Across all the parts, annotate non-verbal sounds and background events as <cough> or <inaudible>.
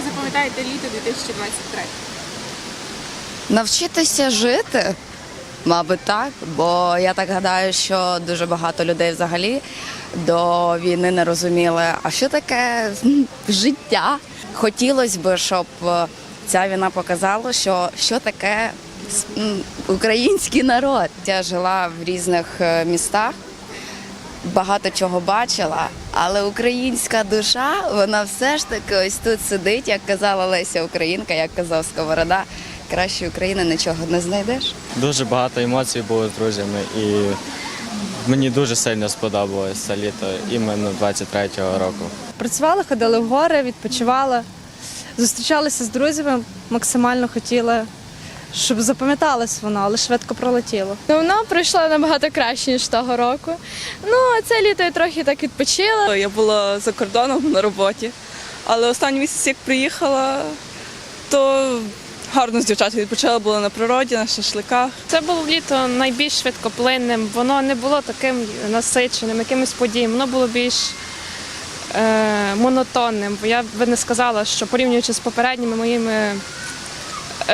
ви запам'ятаєте літо 2023? Навчитися жити, мабуть, так. Бо я так гадаю, що дуже багато людей взагалі до війни не розуміли, а що таке <laughs> життя. Хотілося б, щоб е, ця війна показала, що, що таке український народ. Я жила в різних е, містах. Багато чого бачила, але українська душа, вона все ж таки ось тут сидить, як казала Леся Українка, як казав Сковорода. Краще України нічого не знайдеш. Дуже багато емоцій було з друзями і мені дуже сильно сподобалось це літо іменно 23-го року. Працювали, ходили в гори, відпочивали, зустрічалися з друзями, максимально хотіли, щоб запам'яталось воно, але швидко пролетіло. Ну, воно пройшло набагато краще, ніж того року. Ну, а це літо я трохи так відпочила. Я була за кордоном на роботі, але останній місяць, як приїхала, то гарно з дівчатами відпочила, була на природі, на шашликах. Це було літо найбільш швидкоплинним. Воно не було таким насиченим, якимось подіям. Воно було більш е, монотонним. Бо я би не сказала, що порівнюючи з попередніми моїми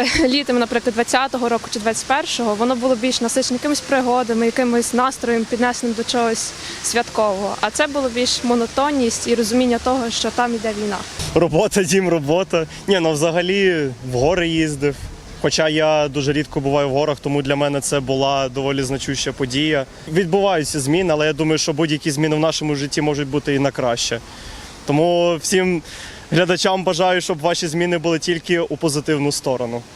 <laughs> літами, наприклад, 20-го року чи 21-го, воно було більш насиченим якимись пригодами, якимось настроєм, піднесеним до чогось святкового. А це було більш монотонність і розуміння того, що там йде війна. Робота, дім, робота. Ні, ну взагалі в гори їздив. Хоча я дуже рідко буваю в горах, тому для мене це була доволі значуща подія. Відбуваються зміни, але я думаю, що будь-які зміни в нашому житті можуть бути і на краще. Тому всім глядачам бажаю, щоб ваші зміни були тільки у позитивну сторону.